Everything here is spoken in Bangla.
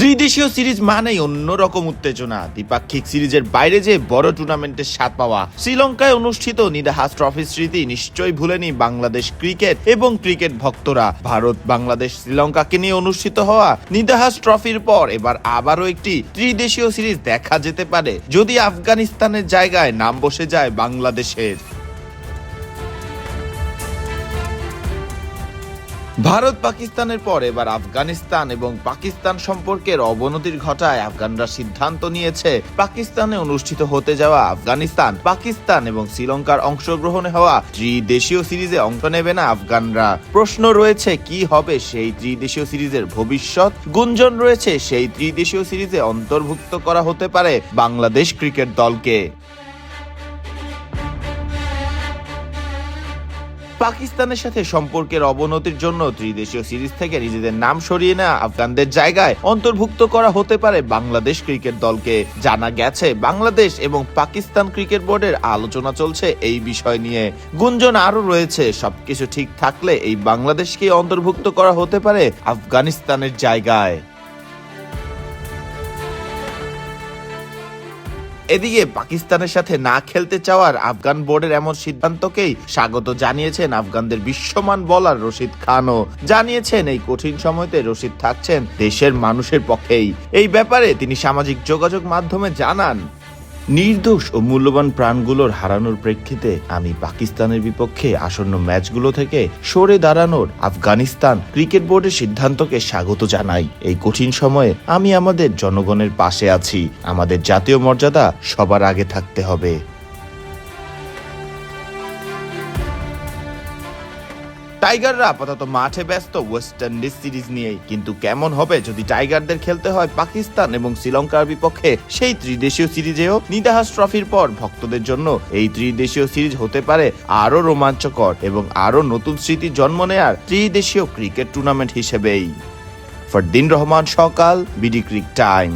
ত্রিদেশীয় সিরিজ মানেই অন্যরকম উত্তেজনা। দ্বিপাক্ষিক সিরিজের বাইরে যে বড় টুর্নামেন্টের স্বাদ পাওয়া। শ্রীলঙ্কায় অনুষ্ঠিত নিদাহাস ট্রফি স্মৃতি নিশ্চয়ই ভুলেনি বাংলাদেশ ক্রিকেট এবং ক্রিকেট ভক্তরা। ভারত, বাংলাদেশ, শ্রীলঙ্কাকে নিয়ে অনুষ্ঠিত হওয়া নিদাহাস ট্রফির পর এবার আবারও একটি ত্রিদেশীয় সিরিজ দেখা যেতে পারে। যদি আফগানিস্তানের জায়গায় নাম বসে যায় বাংলাদেশের। ভারত পাকিস্তানের পর এবার আফগানিস্তান এবং পাকিস্তান সম্পর্কের অবনতির ঘটায় আফগানরা সিদ্ধান্ত নিয়েছে পাকিস্তানে অনুষ্ঠিত হতে যাওয়া আফগানিস্তান, পাকিস্তান এবং শ্রীলঙ্কার অংশগ্রহণে হওয়া ত্রিদেশীয় সিরিজে অংশ নেবে না আফগানরা। প্রশ্ন রয়েছে, কি হবে সেই ত্রিদেশীয় সিরিজের ভবিষ্যৎ? গুঞ্জন রয়েছে, সেই ত্রিদেশীয় সিরিজে অন্তর্ভুক্ত করা হতে পারে বাংলাদেশ ক্রিকেট দলকে। পাকিস্তানের সাথে সম্পর্কের অবনতির জন্য ত্রিদেশীয় সিরিজ থেকে নিজেদের নাম সরিয়ে নেওয়া আফগানদের জায়গায় অন্তর্ভুক্ত করা হতে পারে বাংলাদেশ ক্রিকেট দলকে। জানা গেছে, বাংলাদেশ এবং পাকিস্তান ক্রিকেট বোর্ডের আলোচনা চলছে এই বিষয় নিয়ে। গুঞ্জন আরও রয়েছে, সবকিছু ঠিক থাকলে এই বাংলাদেশকে অন্তর্ভুক্ত করা হতে পারে আফগানিস্তানের জায়গায়। এদিকে পাকিস্তানের সাথে না খেলতে চাওয়ার আফগান বোর্ডের এমন সিদ্ধান্তকেই স্বাগত জানিয়েছেন আফগানদের বিশ্বমান বলার রশিদ খানও। জানিয়েছেন এই কঠিন সময়তে রশিদ থাকছেন দেশের মানুষের পক্ষেই। এই ব্যাপারে তিনি সামাজিক যোগাযোগ মাধ্যমে জানান। নির্দোষ ও মূল্যবান প্রাণগুলোর হারানোর প্রেক্ষিতে আমি পাকিস্তানের বিপক্ষে আসন্ন ম্যাচগুলো থেকে সরে দাঁড়ানোর আফগানিস্তান ক্রিকেট বোর্ডের সিদ্ধান্তকে স্বাগত জানাই। এই কঠিন সময়ে আমি আমাদের জনগণের পাশে আছি। আমাদের জাতীয় মর্যাদা সবার আগে থাকতে হবে। টাইগাররা আপাতত মাঠে ব্যস্ত ওয়েস্ট ইন্ডিজ সিরিজ নিয়েই। কিন্তু কেমন হবে যদি টাইগারদের খেলতে হয় পাকিস্তান এবং শ্রীলঙ্কার বিপক্ষে সেই ত্রিদেশীয় সিরিজেও নিদাহাস ট্রফির পর ভক্তদের জন্য এই ত্রিদেশীয় সিরিজ হতে পারে আরও রোমাঞ্চকর এবং আরও নতুন স্মৃতি জন্ম নেয়ার ত্রিদেশীয় ক্রিকেট টুর্নামেন্ট হিসেবেই। ফরদিন রহমান, সকাল, বিডি ক্রিক টাইম।